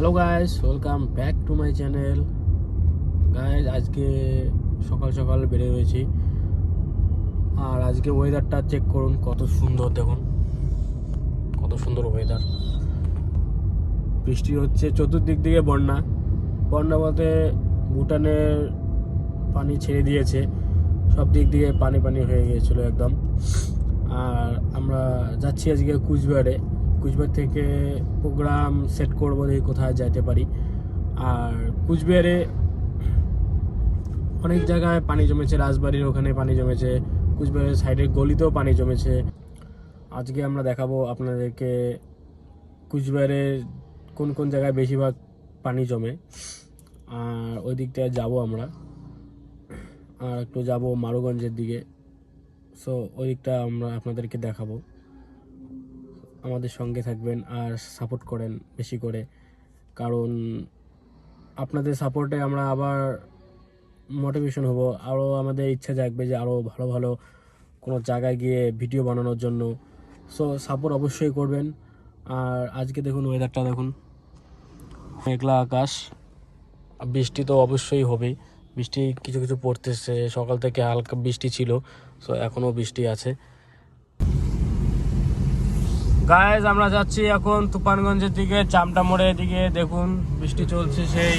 Hello guys welcome back to my channel guys আজকে সকাল সকাল বেড়ে হয়েছি আর আজকে ওয়েদারটা চেক করুন, কত সুন্দর দেখুন। কত সুন্দর ওয়েদার বৃষ্টি হচ্ছে চতুর্দিক দিকে বন্যা। বন্যা বলতে ভুটানের পানি ছেড়ে দিয়েছে। সব দিক দিয়ে পানি পানি হয়ে গিয়েছিল একদম। আর আমরা যাচ্ছি আজকে কুচবিহারে। কুচবিহার থেকে প্রোগ্রাম সেট করব দেখি কোথায় যাইতে পারি। আর কুচবিহারে অনেক জায়গায় পানি জমেছে, রাজবাড়ির ওখানে পানি জমেছে, কুচবিহারের সাইডের গলিতেও পানি জমেছে। আজকে আমরা দেখাবো আপনাদেরকে কুচবিহারের কোন কোন জায়গায় বেশিরভাগ পানি জমে। আর ওই দিকটায় যাব আমরা। আর একটু যাব মারুগঞ্জের দিকে। সো ওই দিকটা আমরা আপনাদেরকে দেখাবো। আমাদের সঙ্গে থাকবেন আর সাপোর্ট করেন বেশি করে। কারণ আপনাদের সাপোর্টে আমরা আবার মোটিভেশন হব। আরও আমাদের ইচ্ছা জাগবে যে আরও ভালো ভালো কোনো জায়গায় গিয়ে ভিডিও বানানোর জন্য। সো সাপোর্ট অবশ্যই করবেন। আর আজকে দেখুন ওয়েদারটা দেখুন। মেঘলা আকাশ। বৃষ্টি তো অবশ্যই হবেই বৃষ্টি কিছু কিছু পড়তেছে। সকাল থেকে হালকা বৃষ্টি ছিল। সো এখনও বৃষ্টি আছে। গায়েজ আমরা যাচ্ছি এখন তুফানগঞ্জের দিকে, চামটা মোড়ে এদিকে দেখুন, বৃষ্টি চলছে সেই।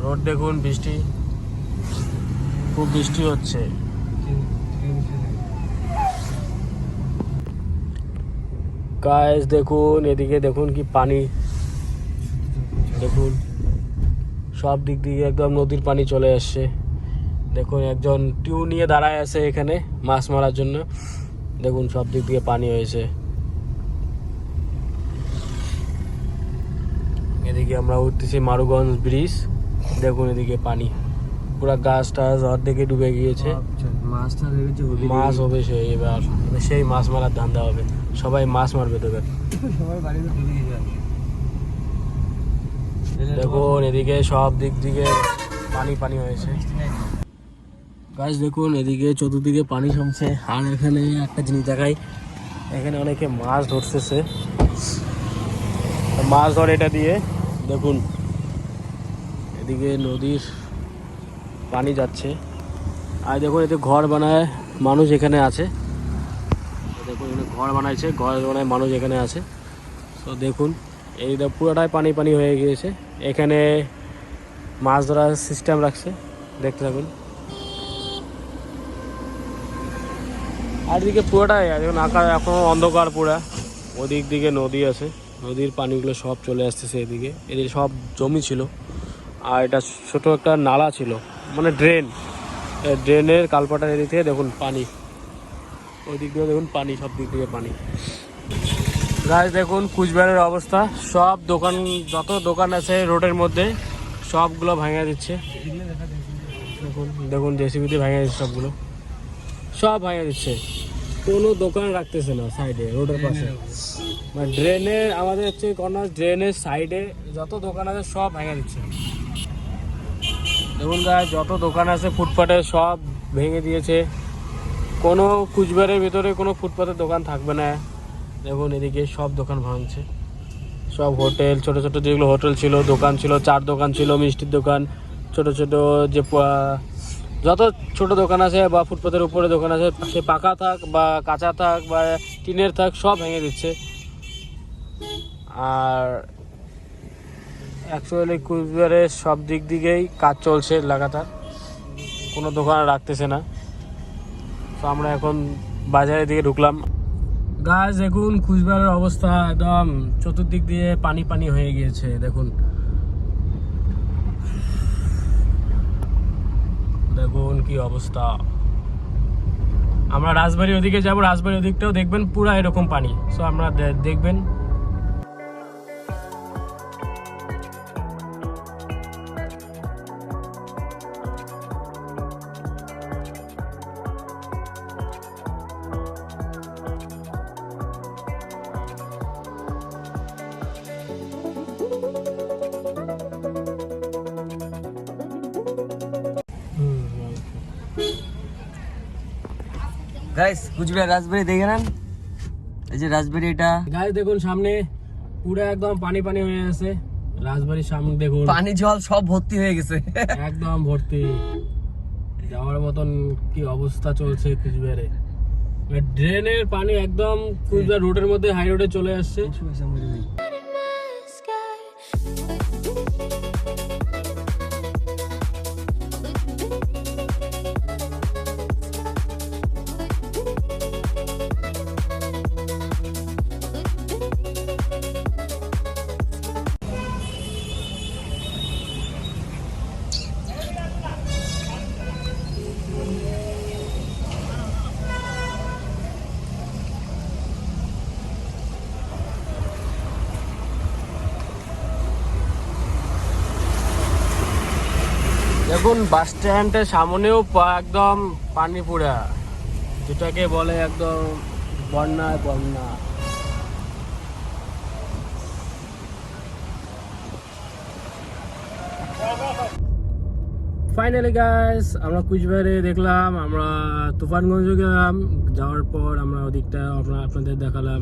রোড দেখুন, বৃষ্টি। খুব বৃষ্টি হচ্ছে। গায়েজ দেখুন, এদিকে দেখুন কি পানি। দেখুন, সব দিক দিয়ে একদম নদীর পানি চলে আসছে। দেখুন, একজন টিউ নিয়ে দাঁড়ায় আছে এখানে মাছ মারার জন্য। দেখুন সব দিক দিয়ে পানি হয়েছে। এদিকে আমরা উঠতেছি মারুগঞ্জ ব্রিজ। দেখুন এদিকে পানি। পুরো গাছ টাছ অর্ধেকে ডুবে গিয়েছে। মাছটা মাছ হবে সেই এবার। সেই মাছ মারার ধান্দা হবে। সবাই মাছ মারবে তো এবার। সবাই বাড়িতে ডুবে গেছে দেখুন এদিকে সব দিক দিকে পানি পানি হয়েছে। গাছ দেখুন, এদিকে চতুর্দিকে পানি জমছে। আর এখানে একটা জিনিস দেখাই। এখানে অনেকে মাছ ধরতেছে। মাছ ধরে এটা দিয়ে। দেখুন, এদিকে নদীর পানি যাচ্ছে। আর দেখুন, এতে ঘর বানায় মানুষ এখানে আছে। দেখুন, এখানে ঘর বানাইছে, ঘর বানায় মানুষ এখানে আছে। তো দেখুন, এই পুরোটাই পানি পানি হয়ে গিয়েছে। এখানে মাছ ধরার সিস্টেম রাখছে। দেখতে থাকুন। আর এদিকে পুরোটাই দেখুন আকাশ এখনও অন্ধকার পুরা ওদিক দিকে নদী আছে নদীর পানিগুলো সব চলে আসতেছে এদিকে এদিকে সব জমি ছিল আর এটা ছোট একটা নালা ছিল মানে ড্রেন ড্রেনের কালপাটার এদিক থেকে দেখুন পানি ওই দিক দিয়ে দেখুন পানি সব দিক থেকে পানি গাছ দেখুন কুচবিহারের অবস্থা সব দোকান যত দোকান আছে রোডের মধ্যে সবগুলো ভাঙা দিচ্ছে দেখুন দেখুন জেসিবি দিয়ে ভাঙা দিচ্ছে সবগুলো সব ভাঙা দিচ্ছে কোনো দোকান রাখতেছে না সাইডে রোডের পাশে। মানে ড্রেনের আমাদের হচ্ছে কর্নার ড্রেনের সাইডে যত দোকান আছে সব ভেঙে দিচ্ছে। দেখুন গাছ যত দোকান আছে ফুটপাতে সব ভেঙে দিয়েছে। কোনো কুচবিহারের ভিতরে কোনো ফুটপাতের দোকান থাকবে না। দেখুন এদিকে সব দোকান ভাঙছে। সব হোটেল ছোট ছোট যেগুলো হোটেল ছিল দোকান ছিল চার দোকান ছিল মিষ্টির দোকান ছোট ছোট যে যত ছোট দোকান আছে বা ফুটপাথের উপরে দোকান আছে, সে পাকা থাক বা কাঁচা থাক বা টিনের থাক, সব ভেঙে দিচ্ছে। আর অ্যাকচুয়ালি কুচবিহারের সব দিক দিকেই কাজ চলছে লাগাতার। কোনো দোকান রাখতেছে না। তো আমরা এখন বাজারের দিকে ঢুকলাম। গাছ দেখুন, কুচবিহারের অবস্থা একদম চতুর্দিক দিয়ে পানি পানি হয়ে গিয়েছে, দেখুন। দেখুন কি অবস্থা। আমরা রাজবাড়ির ওদিকে যাব, রাজবাড়ির ওদিকটাও দেখবেন পুরা এরকম পানি। সো আমরা দেখবেন গাইস কুচবিহার রাজবাড়ি দেখে নেন এই যে রাজবাড়ি এটা গাছ দেখুন সামনে পুরো একদম পানি পানি হয়ে আছে রাজবাড়ির সামনে দেখুন পানি জল সব ভর্তি হয়ে গেছে একদম ভর্তি যাওয়ার মতন কি অবস্থা চলছে কুচবিহারে ড্রেনের পানি একদম কুচবিহার রোডের মধ্যে হাই রোডে চলে আসছে। দেখুন বাস স্ট্যান্ডের সামনেও একদম পানি পুরা যেটাকে বলে একদম বন্যায় বন্যা। ফাইনালি গাইস আমরা কুচবিহারে দেখলাম, আমরা তুফানগঞ্জ গেলাম। যাওয়ার পর আমরা ওদিকটা আপনার আপনাদের দেখালাম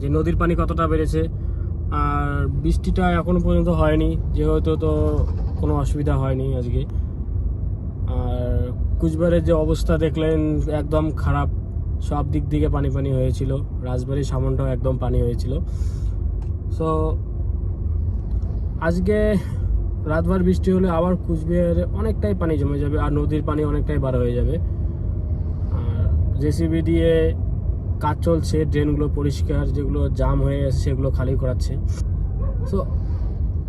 যে নদীর পানি কতটা বেড়েছে। আর বৃষ্টিটা এখনও পর্যন্ত হয়নি, যেহেতু তো কোনো অসুবিধা হয়নি আজকে। আর কুচবিহারের যে অবস্থা দেখলেন, একদম খারাপ, সব দিক দিকে পানি পানি হয়েছিল। রাজবাড়ির সামনটাও একদম পানি হয়েছিল। সো আজকে রাতভর বৃষ্টি হলে আবার কুচবিহারে অনেকটাই পানি জমে যাবে আর নদীর পানি অনেকটাই বার হয়ে যাবে। আর জেসিবি দিয়ে কাজ চলছে, ড্রেনগুলো পরিষ্কার, যেগুলো জাম হয়ে সেগুলো খালি করাচ্ছে। সো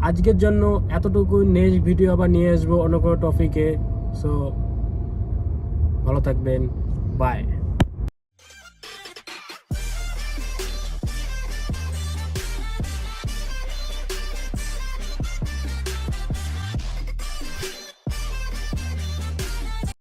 আজকের জন্য এতটুকু নেক্সট ভিডিও আবার নিয়ে আসব অন্য কোনো টপিকে সো ভালো থাকবেন বাই